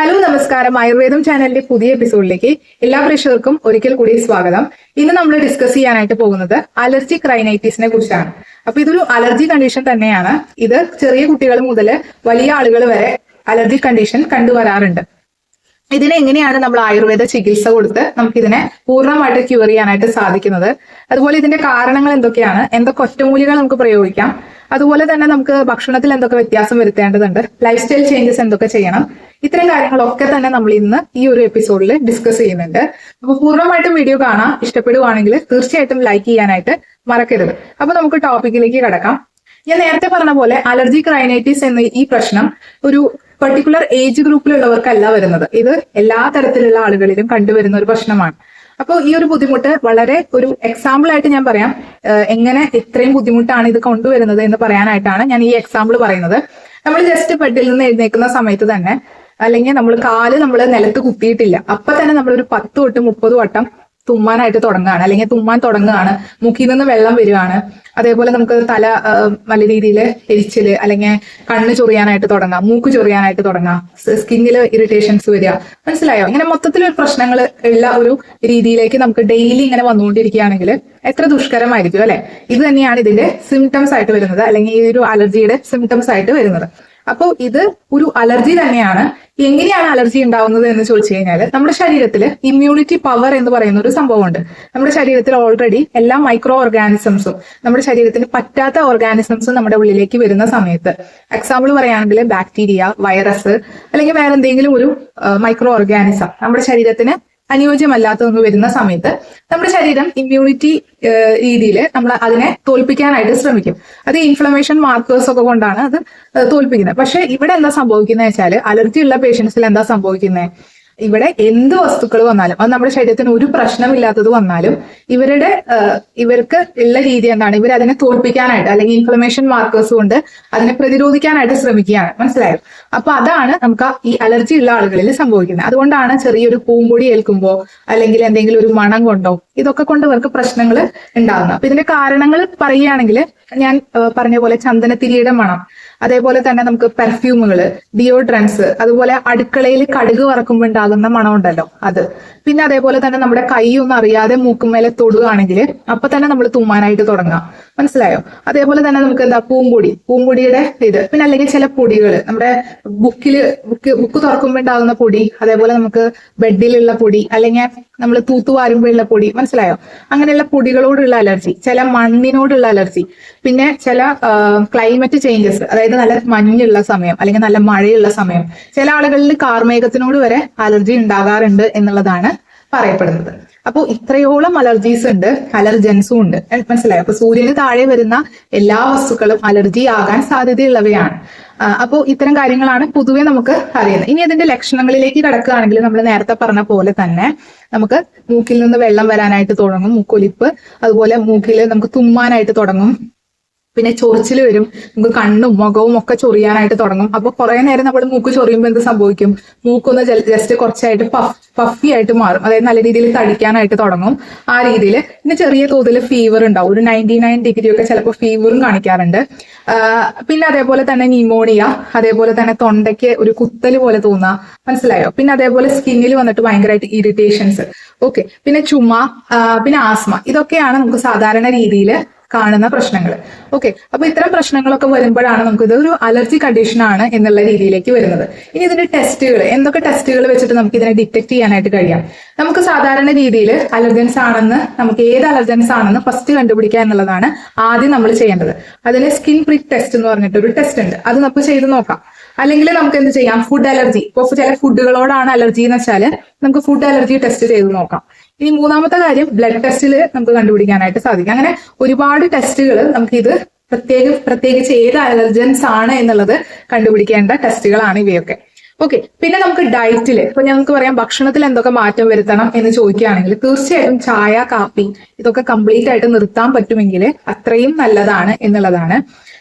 Hello നമസ്കാരം. ആയുർവേദം ചാനലിന്റെ പുതിയ എപ്പിസോഡിലേക്ക് എല്ലാ പ്രേക്ഷകർക്കും ഒരിക്കൽ കൂടി സ്വാഗതം. ഇന്ന് നമ്മൾ ഡിസ്കസ് ചെയ്യാനായിട്ട് പോകുന്നത് അലർജി ക്രൈനൈറ്റിസിനെ കുറിച്ചാണ്. അപ്പൊ ഇതൊരു അലർജി കണ്ടീഷൻ തന്നെയാണ്. ഇത് ചെറിയ കുട്ടികൾ മുതൽ വലിയ ആളുകൾ വരെ അലർജി കണ്ടീഷൻ കണ്ടുവരാറുണ്ട്. ഇതിനെ എങ്ങനെയാണ് നമ്മൾ ആയുർവേദ ചികിത്സ കൊടുത്ത് നമുക്കിതിനെ പൂർണമായിട്ട് ക്യൂർ ചെയ്യാനായിട്ട് സാധിക്കുന്നത്? അതുപോലെ ഇതിന്റെ കാരണങ്ങൾ എന്തൊക്കെയാണ്? എന്തൊക്കെ ഒറ്റമൂലികൾ നമുക്ക് പ്രയോഗിക്കാം? അതുപോലെ തന്നെ നമുക്ക് ഭക്ഷണത്തിൽ എന്തൊക്കെ വ്യത്യാസം വരുത്തേണ്ടതുണ്ട്? ലൈഫ് സ്റ്റൈൽ ചേഞ്ചസ് എന്തൊക്കെ ചെയ്യണം? ഇത്തരം കാര്യങ്ങളൊക്കെ തന്നെ നമ്മൾ ഇന്ന് ഈ ഒരു എപ്പിസോഡിൽ ഡിസ്കസ് ചെയ്യുന്നുണ്ട്. അപ്പൊ പൂർണമായിട്ടും വീഡിയോ കാണാം. ഇഷ്ടപ്പെടുവാണെങ്കിൽ തീർച്ചയായിട്ടും ലൈക്ക് ചെയ്യാനായിട്ട് മറക്കരുത്. അപ്പൊ നമുക്ക് ടോപ്പിക്കിലേക്ക് കിടക്കാം. ഞാൻ നേരത്തെ പറഞ്ഞ പോലെ അലർജി ക്രൈനൈറ്റിസ് എന്ന ഈ പ്രശ്നം ഒരു പർട്ടിക്കുലർ ഏജ് ഗ്രൂപ്പിലുള്ളവർക്കല്ല വരുന്നത്. ഇത് എല്ലാ തരത്തിലുള്ള ആളുകളിലും കണ്ടുവരുന്ന ഒരു പ്രശ്നമാണ് അപ്പോൾ ഈ ഒരു ബുദ്ധിമുട്ട് വളരെ ഒരു എക്സാമ്പിൾ ആയിട്ട് ഞാൻ പറയാം. എങ്ങനെ ഇത്രയും ബുദ്ധിമുട്ടാണ് ഇത് കൊണ്ടുവരുന്നത് എന്ന് പറയാനായിട്ടാണ് ഞാൻ ഈ എക്സാമ്പിൾ പറയുന്നത്. നമ്മൾ ജസ്റ്റ് ബെഡിൽ നിന്ന് എഴുന്നേക്കുന്ന സമയത്ത് തന്നെ അല്ലെങ്കിൽ നമ്മൾ കാൽ നമ്മൾ നിലത്ത് കുത്തിയിട്ടില്ല. അപ്പൊ തന്നെ നമ്മൾ ഒരു പത്ത് തൊട്ട് മുപ്പത് വട്ടം തുമ്മാനായിട്ട് തുടങ്ങുകയാണ്. അല്ലെങ്കിൽ തുമ്മാൻ തുടങ്ങുകയാണ്. മുക്കിൽ നിന്ന് വെള്ളം വരികയാണ് അതേപോലെ നമുക്ക് തല നല്ല രീതിയിൽ എരിച്ചിൽ അല്ലെങ്കിൽ കണ്ണ് ചൊറിയാനായിട്ട് തുടങ്ങാം. മൂക്ക് ചൊറിയാനായിട്ട് തുടങ്ങാം. സ്കിന്നിൽ ഇറിറ്റേഷൻസ് വരിക. മനസ്സിലായോ? ഇങ്ങനെ മൊത്തത്തിൽ പ്രശ്നങ്ങൾ ഉള്ള ഒരു രീതിയിലേക്ക് നമുക്ക് ഡെയിലി ഇങ്ങനെ വന്നുകൊണ്ടിരിക്കുകയാണെങ്കിൽ എത്ര ദുഷ്കരമായിരിക്കും അല്ലെ? ഇത് തന്നെയാണ് ഇതിന്റെ സിംറ്റംസ് ആയിട്ട് വരുന്നത്. അല്ലെങ്കിൽ ഈ ഒരു അലർജിയുടെ സിംറ്റംസ് ആയിട്ട് വരുന്നത്. അപ്പോൾ ഇത് ഒരു അലർജി തന്നെയാണ്. എങ്ങനെയാണ് അലർജി ഉണ്ടാവുന്നത് എന്ന് ചോദിച്ചു കഴിഞ്ഞാൽ നമ്മുടെ ശരീരത്തിൽ ഇമ്മ്യൂണിറ്റി പവർ എന്ന് പറയുന്ന ഒരു സംഭവമുണ്ട്. നമ്മുടെ ശരീരത്തിൽ ഓൾറെഡി എല്ലാ മൈക്രോ ഓർഗാനിസംസും നമ്മുടെ ശരീരത്തിന് പറ്റാത്ത ഓർഗാനിസംസും നമ്മുടെ ഉള്ളിലേക്ക് വരുന്ന സമയത്ത് എക്സാമ്പിൾ പറയുകയാണെങ്കിൽ ബാക്ടീരിയ വൈറസ് അല്ലെങ്കിൽ വേറെ എന്തെങ്കിലും ഒരു മൈക്രോ ഓർഗാനിസം നമ്മുടെ ശരീരത്തിന് അനുയോജ്യമല്ലാത്തതൊന്ന് വരുന്ന സമയത്ത് നമ്മുടെ ശരീരം ഇമ്മ്യൂണിറ്റി രീതിയിൽ നമ്മൾ അതിനെ തോൽപ്പിക്കാനായിട്ട് ശ്രമിക്കും. അത് ഇൻഫ്ലമേഷൻ മാർക്കേഴ്സ് ഒക്കെ കൊണ്ടാണ് അത് തോൽപ്പിക്കുന്നത്. പക്ഷേ ഇവിടെ എന്താ സംഭവിക്കുന്നത് വെച്ചാൽ അലർജി ഉള്ള പേഷ്യൻസിൽ എന്താ സംഭവിക്കുന്നത് ഇവിടെ എന്ത് വസ്തുക്കൾ വന്നാലും അത് നമ്മുടെ ശരീരത്തിന് ഒരു പ്രശ്നമില്ലാത്തത് വന്നാലും ഇവരുടെ ഇവർക്ക് ഉള്ള രീതി എന്താണ്? ഇവർ അതിനെ തോൽപ്പിക്കാനായിട്ട് അല്ലെങ്കിൽ ഇൻഫ്ലമേഷൻ മാർക്കേഴ്സ് കൊണ്ട് അതിനെ പ്രതിരോധിക്കാനായിട്ട് ശ്രമിക്കുകയാണ്. മനസ്സിലായോ? അപ്പൊ അതാണ് നമുക്ക് ഈ അലർജി ഉള്ള ആളുകളിൽ സംഭവിക്കുന്നത്. അതുകൊണ്ടാണ് ചെറിയൊരു പൂമ്പൊടി ഏൽക്കുമ്പോ അല്ലെങ്കിൽ എന്തെങ്കിലും ഒരു മണം കൊണ്ടോ ഇതൊക്കെ കൊണ്ട് ഇവർക്ക് പ്രശ്നങ്ങൾ ഉണ്ടാകുന്നത് അപ്പൊ ഇതിന്റെ കാരണങ്ങൾ പറയുകയാണെങ്കിൽ ഞാൻ പറഞ്ഞ പോലെ ചന്ദനത്തിരിയുടെ മണം അതേപോലെ തന്നെ നമുക്ക് പെർഫ്യൂമുകൾ ഡിയോഡ്രൻസ് അതുപോലെ അടുക്കളയിൽ കടുക് വറക്കുമ്പോൾ ഉണ്ടാകുന്ന മണം ഉണ്ടല്ലോ അത്. പിന്നെ അതേപോലെ തന്നെ നമ്മുടെ കൈ ഒന്നും അറിയാതെ മൂക്കുമേലെ തൊടുകയാണെങ്കിൽ അപ്പൊ തന്നെ നമ്മൾ തുമ്മാനായിട്ട് തുടങ്ങാം. മനസ്സിലായോ? അതേപോലെ തന്നെ നമുക്ക് എന്താ പൂമ്പൊടി. പൂമ്പൊടിയുടെ ഇത്. പിന്നെ അല്ലെങ്കിൽ ചില പൊടികൾ. നമ്മുടെ ബുക്കിൽ ബുക്ക് ബുക്ക് തുറക്കുമ്പോൾ ഉണ്ടാകുന്ന പൊടി. അതേപോലെ നമുക്ക് ബെഡിലുള്ള പൊടി. അല്ലെങ്കിൽ നമ്മൾ തൂത്തു വാരുമ്പോഴുള്ള പൊടി. മനസ്സിലായോ? അങ്ങനെയുള്ള പൊടികളോടുള്ള അലർജി. ചില മണ്ണിനോടുള്ള അലർജി. പിന്നെ ചില ക്ലൈമറ്റ് ചേഞ്ചസ്. അതായത് നല്ല മഞ്ഞുള്ള സമയം. അല്ലെങ്കിൽ നല്ല മഴയുള്ള സമയം. ചില ആളുകളിൽ കാർമേഘത്തിനോട് വരെ അലർജി ഉണ്ടാകാറുണ്ട് എന്നുള്ളതാണ് പറയപ്പെടുന്നത്. അപ്പോൾ ഇത്രയോളം അലർജീസ് ഉണ്ട് അലർജൻസും ഉണ്ട്. മനസ്സിലായോ? അപ്പൊ സൂര്യന് താഴെ വരുന്ന എല്ലാ വസ്തുക്കളും അലർജി ആകാൻ സാധ്യതയുള്ളവയാണ്. അപ്പോൾ ഇത്തരം കാര്യങ്ങളാണ് പൊതുവെ നമുക്ക് അറിയുന്നത്. ഇനി അതിന്റെ ലക്ഷണങ്ങളിലേക്ക് കടക്കുകയാണെങ്കിൽ നമ്മൾ നേരത്തെ പറഞ്ഞ പോലെ തന്നെ നമുക്ക് മൂക്കിൽ നിന്ന് വെള്ളം വരാനായിട്ട് തുടങ്ങും മൂക്കൊലിപ്പ് അതുപോലെ മൂക്കിൽ നമുക്ക് തുമ്മാനായിട്ട് തുടങ്ങും പിന്നെ ചൊറിച്ചിൽ വരും. നമുക്ക് കണ്ണും മുഖവും ഒക്കെ ചൊറിയാനായിട്ട് തുടങ്ങും. അപ്പൊ കുറെ നേരം നമ്മൾ മൂക്ക് ചൊറിയുമ്പോൾ എന്ത് സംഭവിക്കും? മൂക്കൊന്ന് ജസ്റ്റ് കുറച്ചായിട്ട് പഫ് പഫി ആയിട്ട് മാറും. അതായത് നല്ല രീതിയിൽ തടിക്കാനായിട്ട് തുടങ്ങും. ആ രീതിയിൽ പിന്നെ ചെറിയ തോതിൽ ഫീവർ ഉണ്ടാവും. ഒരു നയന്റി നയൻ ഡിഗ്രി ഒക്കെ ചിലപ്പോൾ ഫീവറും കാണിക്കാറുണ്ട്. പിന്നെ അതേപോലെ തന്നെ ന്യൂമോണിയ അതേപോലെ തന്നെ തൊണ്ടയ്ക്ക് ഒരു കുത്തൽ പോലെ തോന്നുക മനസ്സിലായോ? പിന്നെ അതേപോലെ സ്കിന്നിൽ വന്നിട്ട് ഭയങ്കരമായിട്ട് ഇറിറ്റേഷൻസ് ഓക്കെ പിന്നെ ചുമ പിന്നെ ആസ്മ ഇതൊക്കെയാണ് നമുക്ക് സാധാരണ രീതിയിൽ കാണുന്ന പ്രശ്നങ്ങൾ ഓക്കെ അപ്പൊ ഇത്തരം പ്രശ്നങ്ങളൊക്കെ വരുമ്പോഴാണ് നമുക്ക് ഇത് ഒരു അലർജി കണ്ടീഷൻ ആണ് എന്നുള്ള രീതിയിലേക്ക് വരുന്നത്. ഇനി ഇതിന്റെ ടെസ്റ്റുകൾ എന്തൊക്കെ ടെസ്റ്റുകൾ വെച്ചിട്ട് നമുക്ക് ഇതിനെ ഡിറ്റക്ട് ചെയ്യാനായിട്ട് കഴിയാം? നമുക്ക് സാധാരണ രീതിയിൽ അലർജൻസ് ആണെന്ന് നമുക്ക് ഏത് അലർജൻസ് ആണെന്ന് ഫസ്റ്റ് കണ്ടുപിടിക്കുക എന്നുള്ളതാണ് ആദ്യം നമ്മൾ ചെയ്യേണ്ടത്. അതിന് സ്കിൻ പ്രിക് ടെസ്റ്റ് എന്ന് പറഞ്ഞിട്ട് ഒരു ടെസ്റ്റ് ഉണ്ട്. അത് നമുക്ക് ചെയ്ത് നോക്കാം. അല്ലെങ്കിൽ നമുക്ക് എന്ത് ചെയ്യാം? ഫുഡ് അലർജി ഇപ്പോൾ ചില ഫുഡുകളോടാണ് അലർജി എന്ന് വെച്ചാൽ നമുക്ക് ഫുഡ് അലർജി ടെസ്റ്റ് ചെയ്ത് നോക്കാം. ഇനി മൂന്നാമത്തെ കാര്യം ബ്ലഡ് ടെസ്റ്റിൽ നമുക്ക് കണ്ടുപിടിക്കാനായിട്ട് സാധിക്കും. അങ്ങനെ ഒരുപാട് ടെസ്റ്റുകൾ നമുക്ക് ഇത് പ്രത്യേക പ്രത്യേകിച്ച് ഏത് അലർജൻസ് ആണ് എന്നുള്ളത് കണ്ടുപിടിക്കേണ്ട ടെസ്റ്റുകളാണ് ഇവയൊക്കെ. ഓക്കെ പിന്നെ നമുക്ക് ഡയറ്റിൽ ഇപ്പൊ ഞങ്ങൾക്ക് പറയാം ഭക്ഷണത്തിൽ എന്തൊക്കെ മാറ്റം വരുത്തണം എന്ന് ചോദിക്കുകയാണെങ്കിൽ തീർച്ചയായും ചായ കാപ്പി ഇതൊക്കെ കംപ്ലീറ്റ് ആയിട്ട് നിർത്താൻ പറ്റുമെങ്കിൽ അത്രയും നല്ലതാണ് എന്നുള്ളതാണ്.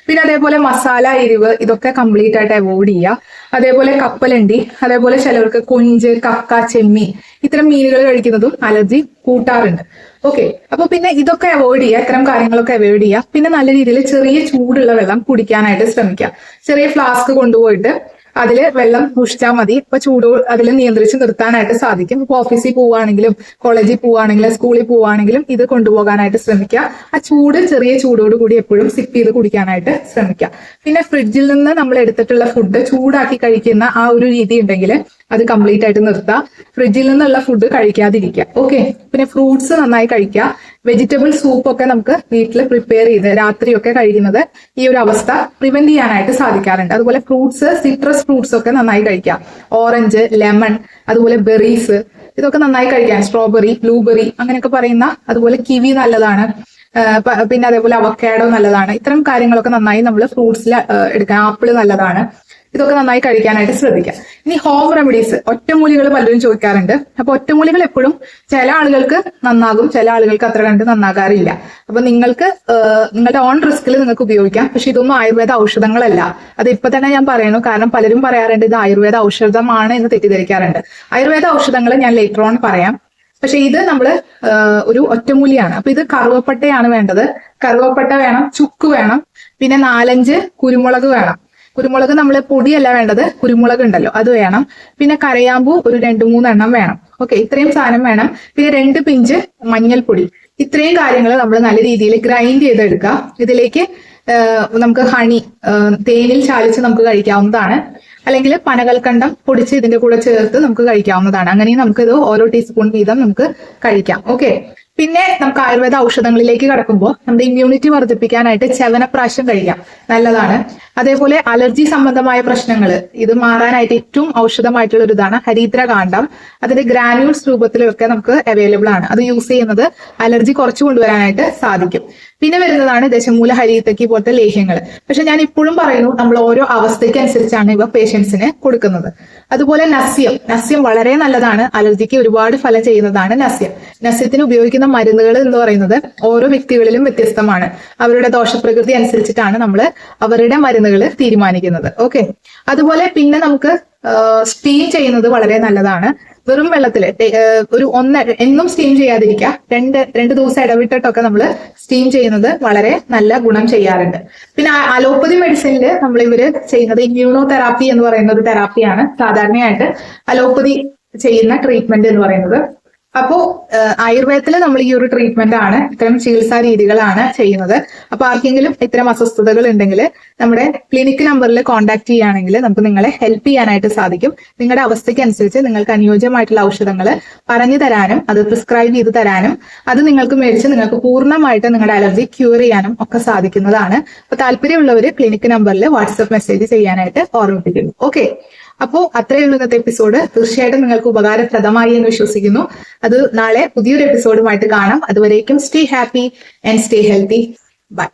പിന്നെ അതേപോലെ മസാല എരിവ് ഇതൊക്കെ കംപ്ലീറ്റ് ആയിട്ട് അവോയ്ഡ് ചെയ്യുക. അതേപോലെ കപ്പലണ്ടി അതേപോലെ ചിലവർക്ക് കൊഞ്ച് കക്ക ചെമ്മി ഇത്തരം മീനുകൾ കഴിക്കുന്നതും അലർജി കൂട്ടാറുണ്ട്. ഓക്കെ അപ്പൊ പിന്നെ ഇതൊക്കെ അവോയ്ഡ് ചെയ്യുക ഇത്തരം കാര്യങ്ങളൊക്കെ അവോയ്ഡ് ചെയ്യുക. പിന്നെ നല്ല രീതിയിൽ ചെറിയ ചൂടുള്ള വെള്ളം കുടിക്കാനായിട്ട് ശ്രമിക്കുക. ചെറിയ ഫ്ലാസ്ക് കൊണ്ടുപോയിട്ട് അതിൽ വെള്ളം സൂക്ഷിച്ചാൽ മതി. ഇപ്പൊ ചൂട് അതിൽ നിയന്ത്രിച്ച് നിർത്താനായിട്ട് സാധിക്കും. ഇപ്പൊ ഓഫീസിൽ പോവുകയാണെങ്കിലും കോളേജിൽ പോവുകയാണെങ്കിലും സ്കൂളിൽ പോവുകയാണെങ്കിലും ഇത് കൊണ്ടുപോകാനായിട്ട് ശ്രമിക്കുക. ആ ചൂട് ചെറിയ ചൂടോട് കൂടി എപ്പോഴും സിപ്പ് ചെയ്ത് കുടിക്കാനായിട്ട് ശ്രമിക്കുക. പിന്നെ ഫ്രിഡ്ജിൽ നിന്ന് നമ്മൾ എടുത്തിട്ടുള്ള ഫുഡ് ചൂടാക്കി കഴിക്കുന്ന ആ ഒരു രീതി ഉണ്ടെങ്കിൽ അത് കംപ്ലീറ്റ് ആയിട്ട് നിർത്തുക ഫ്രിഡ്ജിൽ നിന്നുള്ള ഫുഡ് കഴിക്കാതിരിക്കുക. ഓക്കെ പിന്നെ ഫ്രൂട്ട്സ് നന്നായി കഴിക്കുക. വെജിറ്റബിൾ സൂപ്പൊക്കെ നമുക്ക് വീട്ടിൽ പ്രിപ്പയർ ചെയ്ത് രാത്രിയൊക്കെ കഴിക്കുന്നത് ഈ ഒരു അവസ്ഥ പ്രിവെന്റ് ചെയ്യാനായിട്ട് സാധിക്കാറുണ്ട്. അതുപോലെ ഫ്രൂട്ട്സ് സിട്രസ് ഫ്രൂട്ട്സ് ഒക്കെ നന്നായി കഴിക്കാം. ഓറഞ്ച് ലെമൺ അതുപോലെ ബെറീസ് ഇതൊക്കെ നന്നായി കഴിക്കാം. സ്ട്രോബെറി ബ്ലൂബെറി അങ്ങനെയൊക്കെ പറയുന്ന അതുപോലെ കിവി നല്ലതാണ്. പിന്നെ അതേപോലെ അവക്കാഡോ നല്ലതാണ്. ഇത്തരം കാര്യങ്ങളൊക്കെ നന്നായി നമ്മൾ ഫ്രൂട്ട്സിൽ എടുക്കാം. ആപ്പിൾ നല്ലതാണ്. ഇതൊക്കെ നന്നായി കഴിക്കാനായിട്ട് ശ്രദ്ധിക്കാം. ഇനി ഹോം റെമഡീസ് ഒറ്റമൂലികൾ പലരും ചോദിക്കാറുണ്ട്. അപ്പൊ ഒറ്റമൂലികൾ എപ്പോഴും ചില ആളുകൾക്ക് നന്നാകും ചില ആളുകൾക്ക് അത്ര കണ്ട് നന്നാകാറില്ല. അപ്പൊ നിങ്ങൾക്ക് നിങ്ങളുടെ ഓൺ റിസ്കിൽ നിങ്ങൾക്ക് ഉപയോഗിക്കാം. പക്ഷെ ഇതൊന്നും ആയുർവേദ ഔഷധങ്ങളല്ല. അത് ഇപ്പൊ തന്നെ ഞാൻ പറയുന്നു. കാരണം പലരും പറയാറുണ്ട് ഇത് ആയുർവേദ ഔഷധമാണ് എന്ന് തെറ്റിദ്ധരിക്കാറുണ്ട്. ആയുർവേദ ഔഷധങ്ങൾ ഞാൻ ലേറ്റർ ഓൺ പറയാം. പക്ഷെ ഇത് നമ്മൾ ഒരു ഒറ്റമൂലിയാണ്. അപ്പൊ ഇത് കറുവപ്പട്ടയാണ് വേണ്ടത്. കറുവപ്പട്ട വേണം ചുക്ക് വേണം. പിന്നെ നാലഞ്ച് കുരുമുളക് വേണം. കുരുമുളക് നമ്മൾ പൊടിയല്ല വേണ്ടത് കുരുമുളക് ഉണ്ടല്ലോ അത് വേണം. പിന്നെ കരയാമ്പൂ ഒരു രണ്ട് മൂന്നെണ്ണം വേണം. ഓക്കെ ഇത്രയും സാധനം വേണം. പിന്നെ രണ്ട് പിഞ്ച് മഞ്ഞൾപ്പൊടി. ഇത്രയും കാര്യങ്ങൾ നമ്മൾ നല്ല രീതിയിൽ ഗ്രൈൻഡ് ചെയ്തെടുക്കുക. ഇതിലേക്ക് നമുക്ക് ഹണി തേനിൽ ചാലിച്ച് നമുക്ക് കഴിക്കാവുന്നതാണ്. അല്ലെങ്കിൽ പനകൽക്കണ്ടം പൊടിച്ച് ഇതിന്റെ കൂടെ ചേർത്ത് നമുക്ക് കഴിക്കാവുന്നതാണ്. അങ്ങനെയും നമുക്ക് ഇത് ഓരോ ടീസ്പൂൺ വീതം നമുക്ക് കഴിക്കാം. ഓക്കെ പിന്നെ നമുക്ക് ആയുർവേദ ഔഷധങ്ങളിലേക്ക് കടക്കുമ്പോൾ നമ്മുടെ ഇമ്മ്യൂണിറ്റി വർദ്ധിപ്പിക്കാനായിട്ട് ചവനപ്രാശം കഴിക്കാം. നല്ലതാണ്. അതേപോലെ അലർജി സംബന്ധമായ പ്രശ്നങ്ങൾ ഇത് മാറാനായിട്ട് ഏറ്റവും ഔഷധമായിട്ടുള്ള ഒരു ഇതാണ് ഹരിദ്രകാന്ഡം. അതിന്റെ ഗ്രാനുൾസ് രൂപത്തിലൊക്കെ നമുക്ക് അവൈലബിൾ ആണ്. അത് യൂസ് ചെയ്യുന്നത് അലർജി കുറച്ചു കൊണ്ടുവരാനായിട്ട് സാധിക്കും. പിന്നെ വരുന്നതാണ് ദശമൂല ഹരിയത്തക്കി പോലത്തെ ലേഹ്യങ്ങൾ പക്ഷെ ഞാൻ ഇപ്പോഴും പറയുന്നു നമ്മൾ ഓരോ അവസ്ഥയ്ക്ക് അനുസരിച്ചാണ് ഇവ പേഷ്യൻസിന് കൊടുക്കുന്നത്. അതുപോലെ നസ്യം. നസ്യം വളരെ നല്ലതാണ്. അലർജിക്ക് ഒരുപാട് ഫലം ചെയ്യുന്നതാണ് നസ്യം. നസ്യത്തിന് ഉപയോഗിക്കുന്ന മരുന്നുകൾ എന്ന് പറയുന്നത് ഓരോ വ്യക്തികളിലും വ്യത്യസ്തമാണ്. അവരുടെ ദോഷപ്രകൃതി അനുസരിച്ചിട്ടാണ് നമ്മൾ അവരുടെ മരുന്നുകൾ തീരുമാനിക്കുന്നത്. ഓക്കെ? അതുപോലെ പിന്നെ നമുക്ക് സ്റ്റീം ചെയ്യുന്നത് വളരെ നല്ലതാണ്. വെറും വെള്ളത്തിൽ ഒരു ഒന്ന് എന്നും സ്റ്റീം ചെയ്യാതിരിക്കുക. രണ്ട് രണ്ട് ദിവസം ഇടവിട്ടിട്ടൊക്കെ നമ്മൾ സ്റ്റീം ചെയ്യുന്നത് വളരെ നല്ല ഗുണം ചെയ്യാറുണ്ട്. പിന്നെ അലോപ്പതി മെഡിസിനിൽ നമ്മൾ ഇവർ ചെയ്യുന്നത് ഇമ്മ്യൂണോ തെറാപ്പി എന്ന് പറയുന്ന ഒരു തെറാപ്പിയാണ് സാധാരണയായിട്ട് അലോപ്പതി ചെയ്യുന്ന ട്രീറ്റ്മെന്റ് എന്ന് പറയുന്നത്. അപ്പോ ആയുർവേദത്തിൽ നമ്മൾ ഈ ഒരു ട്രീറ്റ്മെന്റ് ആണ് ഇത്തരം ചികിത്സാ രീതികളാണ് ചെയ്യുന്നത്. അപ്പൊ ആർക്കെങ്കിലും ഇത്തരം അസ്വസ്ഥതകൾ ഉണ്ടെങ്കിൽ നമ്മുടെ ക്ലിനിക് നമ്പറിൽ കോൺടാക്ട് ചെയ്യുകയാണെങ്കിൽ നമുക്ക് നിങ്ങളെ ഹെൽപ്പ് ചെയ്യാനായിട്ട് സാധിക്കും. നിങ്ങളുടെ അവസ്ഥയ്ക്ക് അനുസരിച്ച് നിങ്ങൾക്ക് അനുയോജ്യമായിട്ടുള്ള ഔഷധങ്ങൾ പറഞ്ഞു തരാനും അത് പ്രിസ്ക്രൈബ് ചെയ്ത് തരാനും അത് നിങ്ങൾക്ക് മേടിച്ച് നിങ്ങൾക്ക് പൂർണമായിട്ട് നിങ്ങളുടെ അലർജി ക്യൂർ ചെയ്യാനും ഒക്കെ സാധിക്കുന്നതാണ്. അപ്പൊ താല്പര്യമുള്ളവർ ക്ലിനിക് നമ്പറിൽ വാട്സപ്പ് മെസ്സേജ് ചെയ്യാനായിട്ട് ഓർമ്മിപ്പിക്കുന്നു. ഓക്കെ അപ്പോൾ അത്രയുള്ള ഇന്നത്തെ എപ്പിസോഡ് തീർച്ചയായിട്ടും നിങ്ങൾക്ക് ഉപകാരപ്രദമായി എന്ന് വിശ്വസിക്കുന്നു. അത് നാളെ പുതിയൊരു എപ്പിസോഡുമായിട്ട് കാണാം. അതുവരേക്കും stay happy and stay healthy bye